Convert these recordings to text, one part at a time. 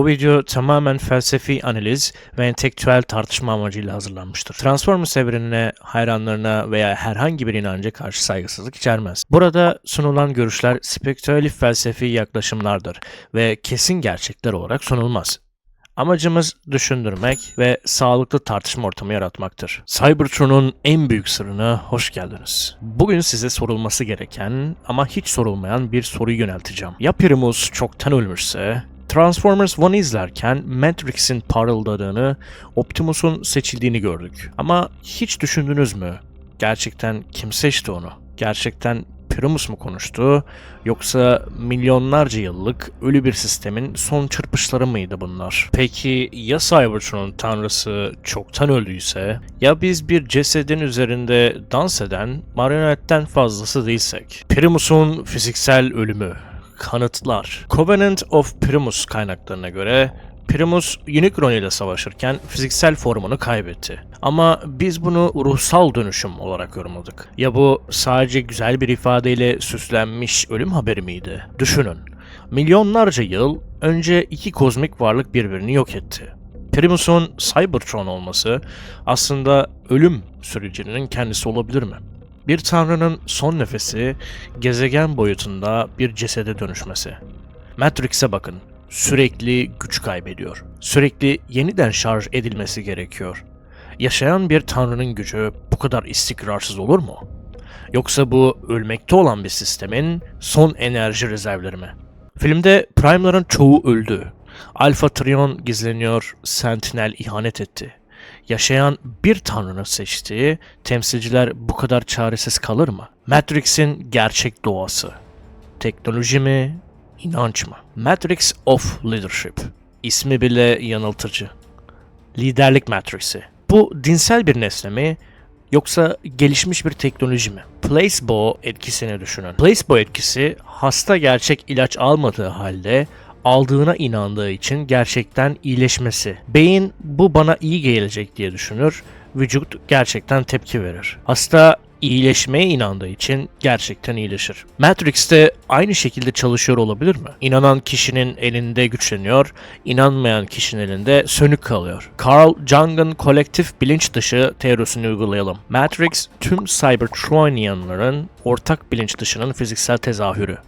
Bu video tamamen felsefi analiz ve entelektüel tartışma amacıyla hazırlanmıştır. Transformers evrenine, hayranlarına veya herhangi bir inanca karşı saygısızlık içermez. Burada sunulan görüşler spekülatif felsefi yaklaşımlardır ve kesin gerçekler olarak sunulmaz. Amacımız düşündürmek ve sağlıklı tartışma ortamı yaratmaktır. Cybertron'un en büyük sırrına hoş geldiniz. Bugün size sorulması gereken ama hiç sorulmayan bir soruyu yönelteceğim. Ya Primus çoktan ölmüşse? Transformers 1'ı izlerken Matrix'in parıldadığını, Optimus'un seçildiğini gördük. Ama hiç düşündünüz mü? Gerçekten kim seçti onu? Gerçekten Primus mu konuştu yoksa milyonlarca yıllık ölü bir sistemin son çırpışları mıydı bunlar? Peki ya Cybertron'un tanrısı çoktan öldüyse? Ya biz bir cesedin üzerinde dans eden marionetten fazlası değilsek? Primus'un fiziksel ölümü, kanıtlar. Covenant of Primus kaynaklarına göre Primus Unicron ile savaşırken fiziksel formunu kaybetti. Ama biz bunu ruhsal dönüşüm olarak yorumladık. Ya bu sadece güzel bir ifadeyle süslenmiş ölüm haberi miydi? Düşünün. Milyonlarca yıl önce iki kozmik varlık birbirini yok etti. Primus'un Cybertron olması aslında ölüm sürecinin kendisi olabilir mi? Bir tanrının son nefesi gezegen boyutunda bir cesede dönüşmesi. Matrix'e bakın. Sürekli güç kaybediyor. Sürekli yeniden şarj edilmesi gerekiyor. Yaşayan bir tanrının gücü bu kadar istikrarsız olur mu? Yoksa bu ölmekte olan bir sistemin son enerji rezervleri mi? Filmde Prime'ların çoğu öldü. Alpha Trion gizleniyor, Sentinel ihanet etti. Yaşayan bir tanrını seçtiği temsilciler bu kadar çaresiz kalır mı? Matrix'in gerçek doğası. Teknoloji mi, inanç mı? Matrix of Leadership. İsmi bile yanıltıcı. Liderlik Matrix'i. Bu dinsel bir nesne mi yoksa gelişmiş bir teknoloji mi? Placebo etkisini düşünün. Placebo etkisi hasta gerçek ilaç almadığı halde aldığına inandığı için gerçekten iyileşmesi. Beyin bu bana iyi gelecek diye düşünür, vücut gerçekten tepki verir. Hasta iyileşmeye inandığı için gerçekten iyileşir. Matrix'te aynı şekilde çalışıyor olabilir mi? İnanan kişinin elinde güçleniyor, inanmayan kişinin elinde sönük kalıyor. Carl Jung'ın kolektif bilinç dışı teorisini uygulayalım. Matrix tüm Cybertronianların ortak bilinç dışının fiziksel tezahürü.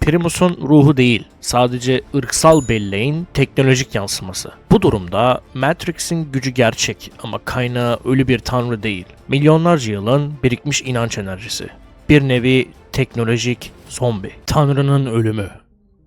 Primus'un ruhu değil, sadece ırksal belleğin teknolojik yansıması. Bu durumda Matrix'in gücü gerçek ama kaynağı ölü bir tanrı değil. Milyonlarca yılın birikmiş inanç enerjisi. Bir nevi teknolojik zombi. Tanrının ölümü.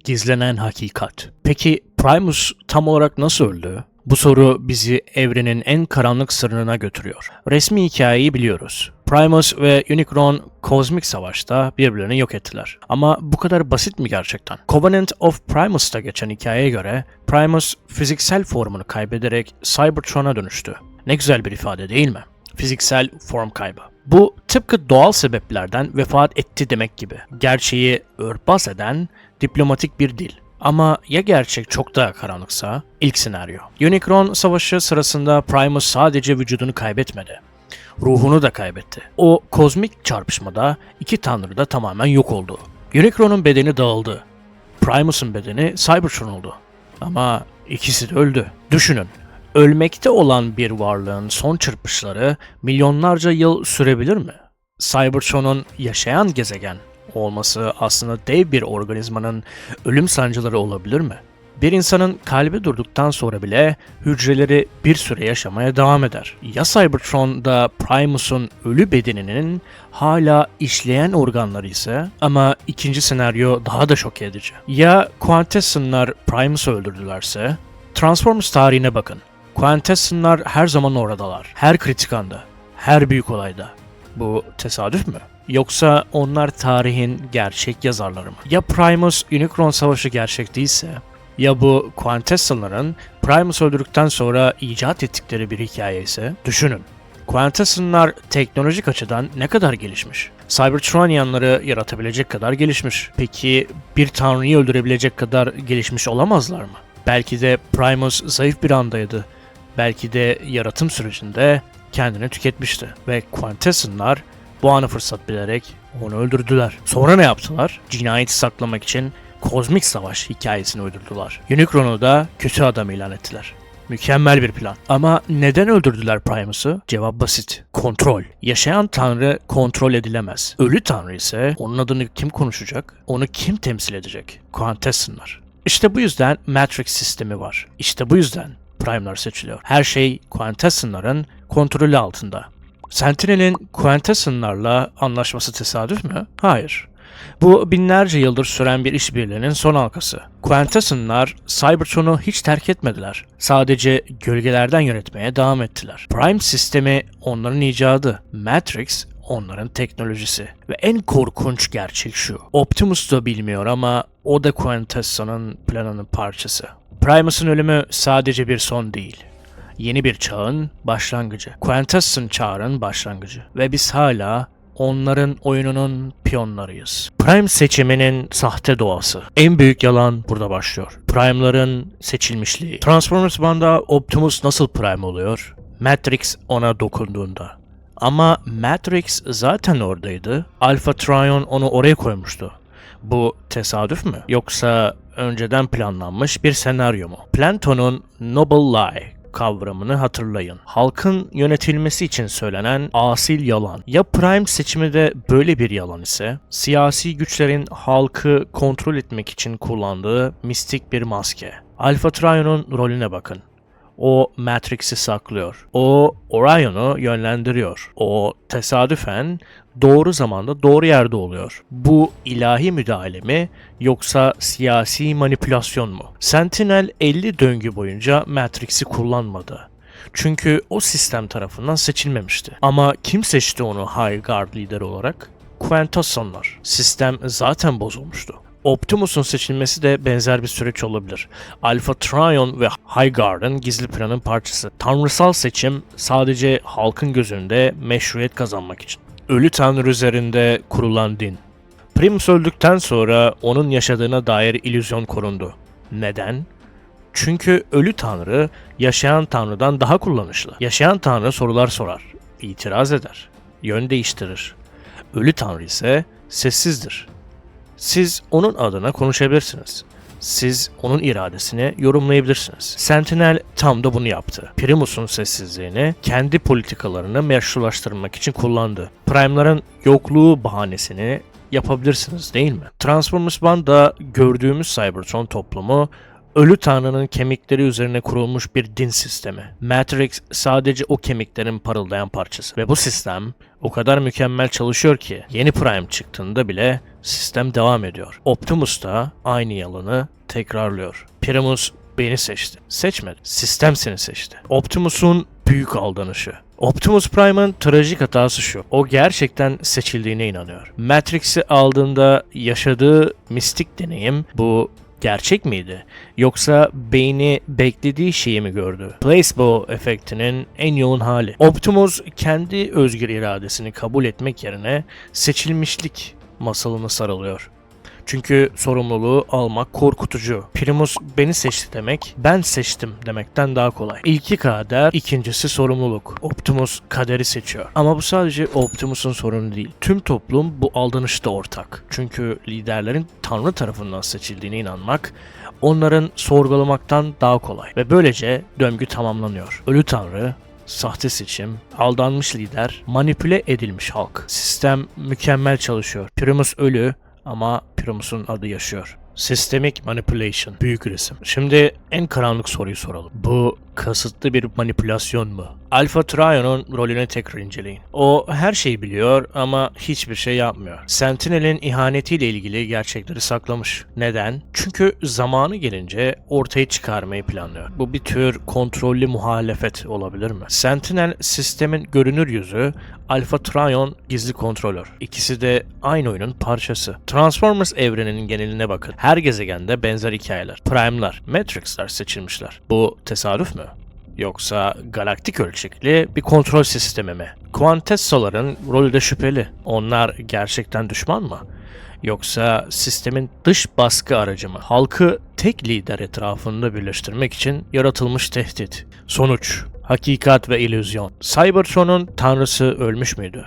Gizlenen hakikat. Peki Primus tam olarak nasıl öldü? Bu soru bizi evrenin en karanlık sırrına götürüyor. Resmi hikayeyi biliyoruz. Primus ve Unicron kozmik savaşta birbirlerini yok ettiler. Ama bu kadar basit mi gerçekten? Covenant of Primus'ta geçen hikayeye göre Primus fiziksel formunu kaybederek Cybertron'a dönüştü. Ne güzel bir ifade değil mi? Fiziksel form kaybı. Bu tıpkı doğal sebeplerden vefat etti demek gibi. Gerçeği örtbas eden diplomatik bir dil. Ama ya gerçek çok daha karanlıksa? İlk senaryo. Unicron savaşı sırasında Primus sadece vücudunu kaybetmedi. Ruhunu da kaybetti. O kozmik çarpışmada iki tanrı da tamamen yok oldu. Unicron'un bedeni dağıldı. Primus'un bedeni Cybertron oldu. Ama ikisi de öldü. Düşünün. Ölmekte olan bir varlığın son çırpışları milyonlarca yıl sürebilir mi? Cybertron'un yaşayan gezegen olması aslında dev bir organizmanın ölüm sancıları olabilir mi? Bir insanın kalbi durduktan sonra bile hücreleri bir süre yaşamaya devam eder. Ya Cybertron'da Primus'un ölü bedeninin hala işleyen organları ise ama ikinci senaryo daha da şok edici. Ya Quintesson'lar Primus'u öldürdülerse? Transformers tarihine bakın. Quintesson'lar her zaman oradalar. Her kritik anda. Her büyük olayda. Bu tesadüf mü? Yoksa onlar tarihin gerçek yazarları mı? Ya Primus Unicron savaşı gerçek değilse? Ya bu Quintesson'ların Primus öldürdükten sonra icat ettikleri bir hikaye ise? Düşünün. Quintesson'lar teknolojik açıdan ne kadar gelişmiş? Cybertronianları yaratabilecek kadar gelişmiş. Peki bir tanrıyı öldürebilecek kadar gelişmiş olamazlar mı? Belki de Primus zayıf bir andaydı. Belki de yaratım sürecinde kendini tüketmişti. Ve Quintesson'lar bu anı fırsat bilerek onu öldürdüler. Sonra ne yaptılar? Cinayeti saklamak için kozmik savaş hikayesini uydurdular. Unicron'u da kötü adam ilan ettiler. Mükemmel bir plan. Ama neden öldürdüler Primus'u? Cevap basit. Kontrol. Yaşayan tanrı kontrol edilemez. Ölü tanrı ise onun adını kim konuşacak? Onu kim temsil edecek? Quintesson'lar. İşte bu yüzden Matrix sistemi var. İşte bu yüzden Prime'lar seçiliyor. Her şey Quintesson'ların kontrolü altında. Sentinel'in Quintesson'larla anlaşması tesadüf mü? Hayır. Bu binlerce yıldır süren bir işbirliğinin son halkası. Quintesson'lar Cybertron'u hiç terk etmediler. Sadece gölgelerden yönetmeye devam ettiler. Prime sistemi onların icadı. Matrix onların teknolojisi. Ve en korkunç gerçek şu. Optimus da bilmiyor ama o da Quintesson'ın planının parçası. Primus'un ölümü sadece bir son değil. Yeni bir çağın başlangıcı. Quintesson çağının başlangıcı. Ve biz hala onların oyununun piyonlarıyız. Prime seçiminin sahte doğası. En büyük yalan burada başlıyor. Prime'ların seçilmişliği. Transformers banda Optimus nasıl Prime oluyor? Matrix ona dokunduğunda. Ama Matrix zaten oradaydı. Alpha Trion onu oraya koymuştu. Bu tesadüf mü? Yoksa önceden planlanmış bir senaryo mu? Plankton'un Noble Lie kavramını hatırlayın. Halkın yönetilmesi için söylenen asil yalan. Ya Prime seçimi de böyle bir yalan ise, siyasi güçlerin halkı kontrol etmek için kullandığı mistik bir maske. Alpha Trion'un rolüne bakın. O Matrix'i saklıyor. O Orion'u yönlendiriyor. O tesadüfen doğru zamanda doğru yerde oluyor. Bu ilahi müdahale mi yoksa siyasi manipülasyon mu? Sentinel 50 döngü boyunca Matrix'i kullanmadı. Çünkü o sistem tarafından seçilmemişti. Ama kim seçti onu High Guard lideri olarak? Quintessonlar. Sistem zaten bozulmuştu. Optimus'un seçilmesi de benzer bir süreç olabilir. Alpha Trion ve Highguard'ın gizli planın parçası. Tanrısal seçim sadece halkın gözünde meşruiyet kazanmak için. Ölü tanrı üzerinde kurulan din. Primus öldükten sonra onun yaşadığına dair illüzyon korundu. Neden? Çünkü ölü tanrı yaşayan tanrıdan daha kullanışlı. Yaşayan tanrı sorular sorar, itiraz eder, yön değiştirir. Ölü tanrı ise sessizdir. Siz onun adına konuşabilirsiniz. Siz onun iradesini yorumlayabilirsiniz. Sentinel tam da bunu yaptı. Primus'un sessizliğini kendi politikalarını meşrulaştırmak için kullandı. Prime'ların yokluğu bahanesini yapabilirsiniz değil mi? Transformers Band'da gördüğümüz Cybertron toplumu Ölü Tanrı'nın kemikleri üzerine kurulmuş bir din sistemi. Matrix sadece o kemiklerin parıldayan parçası. Ve bu sistem o kadar mükemmel çalışıyor ki yeni Prime çıktığında bile sistem devam ediyor. Optimus da aynı yalanı tekrarlıyor. Primus beni seçti. Seçmedi. Sistem seni seçti. Optimus'un büyük aldanışı. Optimus Prime'ın trajik hatası şu. O gerçekten seçildiğine inanıyor. Matrix'i aldığında yaşadığı mistik deneyim bu gerçek miydi? Yoksa beyni beklediği şeyi mi gördü? Placebo efektinin en yoğun hali. Optimus kendi özgür iradesini kabul etmek yerine seçilmişlik masalına sarılıyor. Çünkü sorumluluğu almak korkutucu. Primus beni seçti demek, ben seçtim demekten daha kolay. İlki kader, ikincisi sorumluluk. Optimus kaderi seçiyor. Ama bu sadece Optimus'un sorunu değil. Tüm toplum bu aldanışta ortak. Çünkü liderlerin Tanrı tarafından seçildiğine inanmak, onların sorgulamaktan daha kolay. Ve böylece döngü tamamlanıyor. Ölü Tanrı, sahte seçim, aldanmış lider, manipüle edilmiş halk. Sistem mükemmel çalışıyor. Primus ölü ama Primus'un adı yaşıyor. Systemic Manipulation. Büyük resim. Şimdi en karanlık soruyu soralım. Bu kasıtlı bir manipülasyon mu? Alpha Trion'un rolünü tekrar inceleyin. O her şeyi biliyor ama hiçbir şey yapmıyor. Sentinel'in ihanetiyle ilgili gerçekleri saklamış. Neden? Çünkü zamanı gelince ortaya çıkarmayı planlıyor. Bu bir tür kontrollü muhalefet olabilir mi? Sentinel sistemin görünür yüzü, Alpha Trion gizli kontrolör. İkisi de aynı oyunun parçası. Transformers evreninin geneline bakın. Her gezegende benzer hikayeler. Prime'lar, Matrix'ler seçilmişler. Bu tesadüf mü? Yoksa galaktik ölçekli bir kontrol sistemi mi? Quintessoların rolü de şüpheli. Onlar gerçekten düşman mı? Yoksa sistemin dış baskı aracı mı? Halkı tek lider etrafında birleştirmek için yaratılmış tehdit. Sonuç Hakikat ve illüzyon. Cybertron'un tanrısı ölmüş müydü?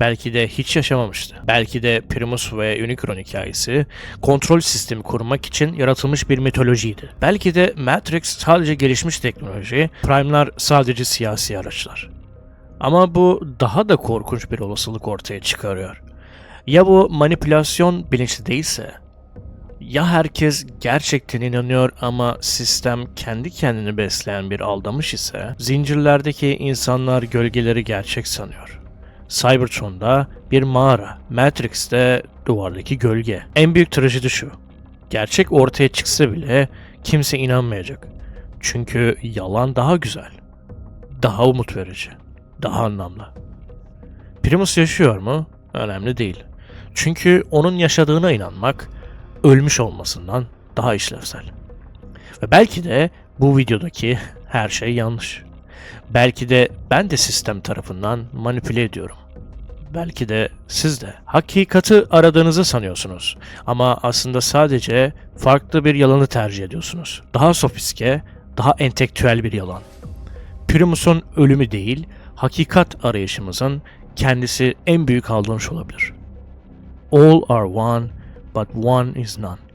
Belki de hiç yaşamamıştı. Belki de Primus ve Unicron hikayesi kontrol sistemi kurmak için yaratılmış bir mitolojiydi. Belki de Matrix sadece gelişmiş teknoloji, Prime'lar sadece siyasi araçlar. Ama bu daha da korkunç bir olasılık ortaya çıkarıyor. Ya bu manipülasyon bilinçli değilse? Ya herkes gerçekten inanıyor ama sistem kendi kendini besleyen bir aldamış ise? Zincirlerdeki insanlar gölgeleri gerçek sanıyor. Cybertron'da bir mağara, Matrix'te duvardaki gölge. En büyük trajedi şu. Gerçek ortaya çıksa bile kimse inanmayacak. Çünkü yalan daha güzel. Daha umut verici. Daha anlamlı. Primus yaşıyor mu? Önemli değil. Çünkü onun yaşadığına inanmak ölmüş olmasından daha işlevsel. Ve belki de bu videodaki her şey yanlış. Belki de ben de sistem tarafından manipüle ediyorum. Belki de siz de. Hakikati aradığınızı sanıyorsunuz. Ama aslında sadece farklı bir yalanı tercih ediyorsunuz. Daha sofistike, daha entelektüel bir yalan. Primus'un ölümü değil, hakikat arayışımızın kendisi en büyük aldırış olabilir. All are one, but one is none.